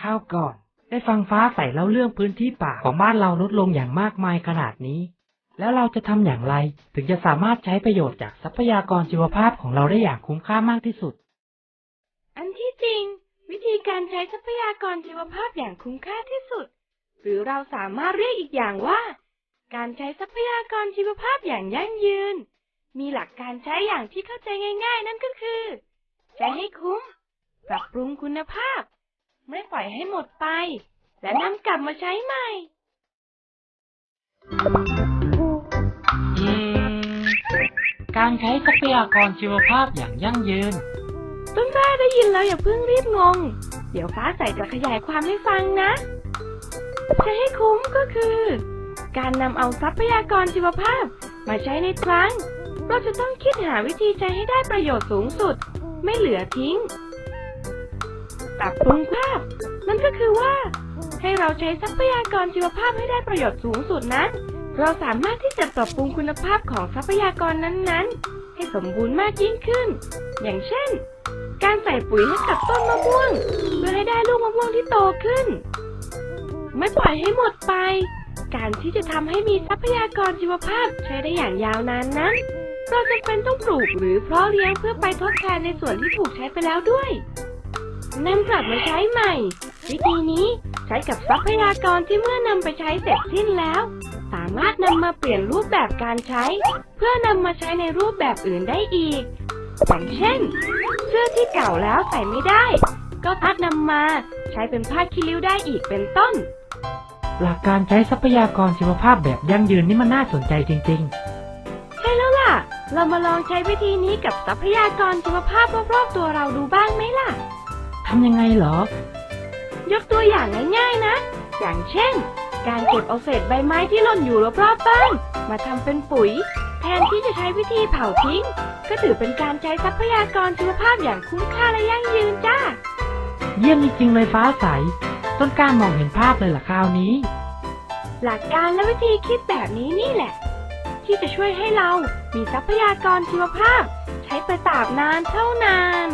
ข้าวก่อน ได้ฟังฟ้าใสเล่าเรื่องพื้นที่ป่าของบ้านเราลดลงอย่างมากมายขนาดนี้ แล้วเราจะทำอย่างไร ถึงจะสามารถใช้ประโยชน์จากทรัพยากรชีวภาพของเราได้อย่างคุ้มค่ามากที่สุด อันที่จริง วิธีการใช้ทรัพยากรชีวภาพอย่างคุ้มค่าที่สุด หรือเราสามารถเรียกอีกอย่างว่า การใช้ทรัพยากรชีวภาพอย่างยั่งยืน มีหลักการใช้อย่างที่เข้าใจง่าย ๆ นั่นก็คือใช้ให้คุ้ม ปรับปรุงคุณภาพ ไม่ปล่อยให้หมดไป และนำกลับมาใช้ใหม่อืมการใช้ทรัพยากรชีวภาพอย่างยั่งยืนต้นกล้าได้ยินแล้วอย่าเพิ่งรีบงง เดี๋ยวฟ้าใสจะขยายความให้ฟังนะ ใช้ให้คุ้มก็คือ การนำเอาทรัพยากรชีวภาพมาใช้ในครั้ง เราจะต้องคิดหาวิธีใช้ให้ได้ประโยชน์สูงสุด ไม่เหลือทิ้ง ปรับปรุงภาพ นั่นก็คือว่า ให้เราใช้ทรัพยากรชีวภาพให้ได้ประโยชน์สูงสุดนั้น เราสามารถที่จะปรับปรุงคุณภาพของทรัพยากรนั้นๆ ให้สมบูรณ์มากยิ่งขึ้น อย่างเช่น การใส่ปุ๋ยให้กับต้นมะม่วง เพื่อให้ได้ลูกมะม่วงที่โตขึ้น ไม่ปล่อยให้หมดไป การที่จะทำให้มีทรัพยากรชีวภาพใช้ได้อย่างยาวนานนั้น เราจำเป็นต้องปลูกหรือเพาะเลี้ยงเพื่อไปทดแทนในส่วนที่ถูกใช้ไปแล้วด้วย นำกลับมาใช้ใหม่ วิธีนี้ใช้กับทรัพยากรที่เมื่อนำไปใช้เสร็จสิ้นแล้ว สามารถนำมาเปลี่ยนรูปแบบการใช้ เพื่อนำมาใช้ในรูปแบบอื่นได้อีกอย่างเช่น เสื้อที่เก่าแล้วใส่ไม่ได้ ก็ทัดนำมาใช้เป็นผ้าคีริ้วได้อีกเป็นต้น หลักการใช้ทรัพยากรชีวภาพแบบยั่งยืนนี่มันน่าสนใจจริงใช่แล้วล่ะ เรามาลองใช้วิธีนี้กับทรัพยากรชีวภาพรอบๆตัวเราดูบ้างไหมล่ะๆ ทำยังไงเหรอ ยกตัวอย่างง่ายๆนะ อย่างเช่น การเก็บเอาเศษใบไม้ที่หล่นอยู่รอบๆบ้านมาทำเป็นปุ๋ย แทนที่จะใช้วิธีเผาทิ้ง ก็ถือเป็นการใช้ทรัพยากรชีวภาพอย่างคุ้มค่าและยั่งยืนจ้า เยี่ยมจริงๆเลยฟ้าใส ต้นกล้ามองเห็นภาพเลยล่ะคราวนี้ หลักการและวิธีคิดแบบนี้นี่แหละ ที่จะช่วยให้เรามีทรัพยากรชีวภาพ ใช้ไปตราบนานเท่านาน